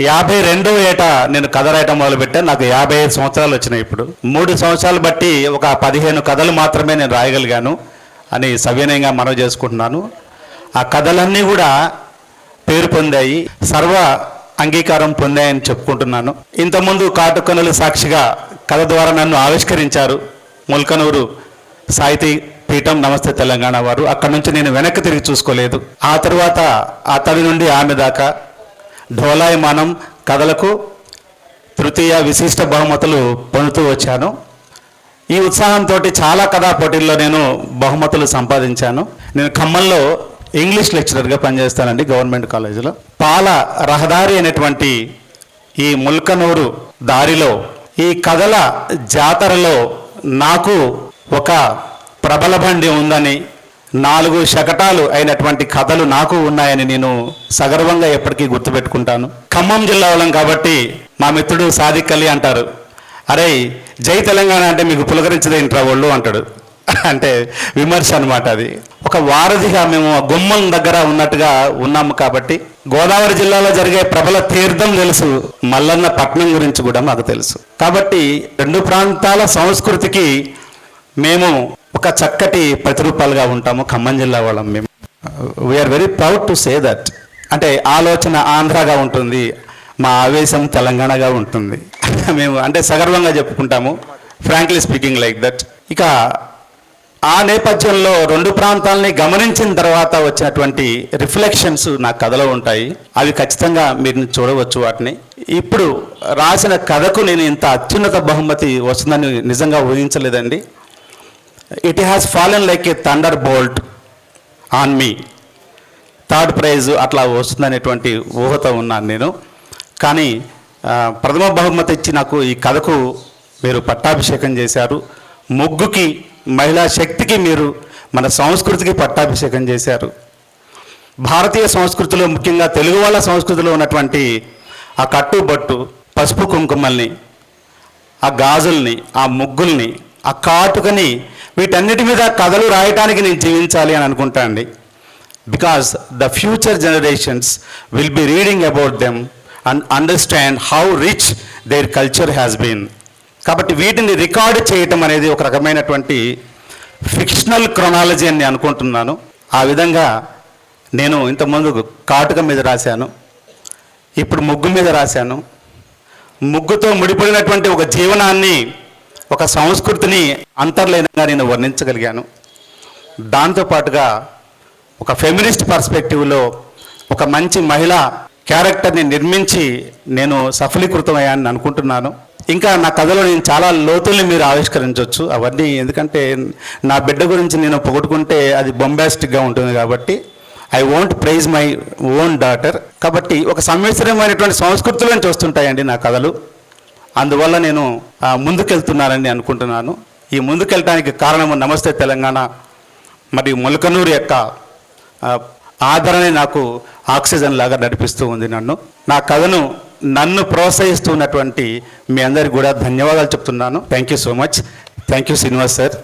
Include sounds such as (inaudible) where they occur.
యాభై రెండో ఏట నేను కథ రాయటం మొదలుపెట్టాను. నాకు యాభై ఐదు సంవత్సరాలు వచ్చినాయి ఇప్పుడు. మూడు సంవత్సరాలు బట్టి ఒక పదిహేను కథలు మాత్రమే నేను రాయగలిగాను అని సవినయంగా మనవి చేసుకుంటున్నాను. ఆ కథలన్నీ కూడా పేరు పొందాయి సర్వ అంగీకారం పొందాయని చెప్పుకుంటున్నాను. ఇంతకుముందు కాటుకనుల సాక్షిగా కథ ద్వారా నన్ను ఆవిష్కరించారు ముల్కనూరు సాహితీ పీఠం నమస్తే తెలంగాణ వారు. అక్కడి నుంచి నేను వెనక్కి తిరిగి చూసుకోలేదు. ఆ తర్వాత అతడి నుండి ఆమె దాకా ఢోలాయమానం కథలకు తృతీయ విశిష్ట బహుమతులు పొందుతూ వచ్చాను. ఈ ఉత్సాహంతో చాలా కథా పోటీల్లో నేను బహుమతులు సంపాదించాను. నేను ఖమ్మంలో ఇంగ్లీష్ లెక్చరర్గా పనిచేస్తానండి గవర్నమెంట్ కాలేజీలో. పాల రహదారి అనేటువంటి ఈ ముల్కనూరు దారిలో ఈ కథల జాతరలో నాకు ఒక ప్రబల బండి ఉందని నాలుగు శకటాలు అయినటువంటి కథలు నాకు ఉన్నాయని నేను సగర్వంగా ఎప్పటికీ గుర్తుపెట్టుకుంటాను. ఖమ్మం జిల్లా వాళ్ళం కాబట్టి మా మిత్రుడు సాదిక్ అలీ అంటారు. అరే జై తెలంగాణ అంటే మీకు పులకరించదే ఇంట్రా ఒళ్ళు అంటాడు. (laughs) అంటే విమర్శ అనమాట అది. ఒక వారధిగా మేము ఆ గుమ్మం దగ్గర ఉన్నట్టుగా ఉన్నాము కాబట్టి గోదావరి జిల్లాలో జరిగే ప్రబల తీర్థం తెలుసు. మల్లన్న పట్నం గురించి కూడా మాకు తెలుసు. కాబట్టి రెండు ప్రాంతాల సంస్కృతికి మేము ఒక చక్కటి ప్రతిరూపాలుగా ఉంటాము ఖమ్మం జిల్లా వాళ్ళం మేము. We're very proud to say that అంటే ఆలోచన ఆంధ్రాగా ఉంటుంది మా ఆవేశం తెలంగాణగా ఉంటుంది. (laughs) మేము అంటే సగర్వంగా చెప్పుకుంటాము ఫ్రాంక్లీ స్పీకింగ్ లైక్ దట్ ఇక ఆ నేపథ్యంలో రెండు ప్రాంతాలని గమనించిన తర్వాత వచ్చినటువంటి రిఫ్లెక్షన్స్ నా కథలో ఉంటాయి. అవి ఖచ్చితంగా మీరు చూడవచ్చు వాటిని. ఇప్పుడు రాసిన కథకు నేను ఇంత అత్యున్నత బహుమతి వస్తుందని నిజంగా ఊహించలేదండి. It has fallen like a thunderbolt on me third prize అట్లా వస్తుందనేటువంటి ఊహతో ఉన్నాను నేను. కానీ ప్రథమ బహుమతి ఇచ్చి నాకు ఈ కథకు మీరు పట్టాభిషేకం చేశారు. ముగ్గుకి మహిళా శక్తికి మీరు మన సంస్కృతికి పట్టాభిషేకం చేశారు. భారతీయ సంస్కృతిలో ముఖ్యంగా తెలుగు వాళ్ళ సంస్కృతిలో ఉన్నటువంటి ఆ కట్టుబట్టు పసుపు కుంకుమల్ని ఆ గాజుల్ని ఆ ముగ్గుల్ని ఆ కాటుకని వీటన్నిటి మీద కథలు రాయటానికి నేను జీవించాలి అని అనుకుంటా అండి. Because the future generations will be reading about them and understand how rich their culture has been కాబట్టి వీటిని రికార్డు చేయటం అనేది ఒక రకమైనటువంటి ఫిక్షనల్ క్రొనాలజీ అని అనుకుంటున్నాను. ఆ విధంగా నేను ఇంతకుముందు కాటుక మీద రాశాను. ఇప్పుడు ముగ్గు మీద రాశాను. ముగ్గుతో ముడిపడినటువంటి ఒక జీవనాన్ని ఒక సంస్కృతిని అంతర్లీనంగా నేను వర్ణించగలిగాను. దాంతోపాటుగా ఒక ఫెమినిస్ట్ పర్స్పెక్టివ్లో ఒక మంచి మహిళ క్యారెక్టర్ని నిర్మించి నేను సఫలీకృతమయ్యానని అనుకుంటున్నాను. ఇంకా నా కథలో నేను చాలా లోతుల్ని మీరు ఆవిష్కరించవచ్చు అవన్నీ ఎందుకంటే నా బిడ్డ గురించి నేను పొగట్టుకుంటే అది బొంబాస్టిక్గా ఉంటుంది కాబట్టి I won't praise my own daughter కాబట్టి ఒక సమ్మిశ్రమైనటువంటి సంస్కృతుల నుంచి వస్తుంటాయండి నా కథలు. అందువల్ల నేను ముందుకెళ్తున్నానని అనుకుంటున్నాను. ఈ ముందుకెళ్ళటానికి కారణము నమస్తే తెలంగాణ మరియు మొలకనూరు యొక్క ఆదరణ నాకు ఆక్సిజన్ లాగా నడిపిస్తూ ఉంది నన్ను. నా కథను నన్ను ప్రోత్సహిస్తున్నటువంటి మీ అందరికి కూడా ధన్యవాదాలు చెప్తున్నాను. Thank you so much thank you Srinivas sir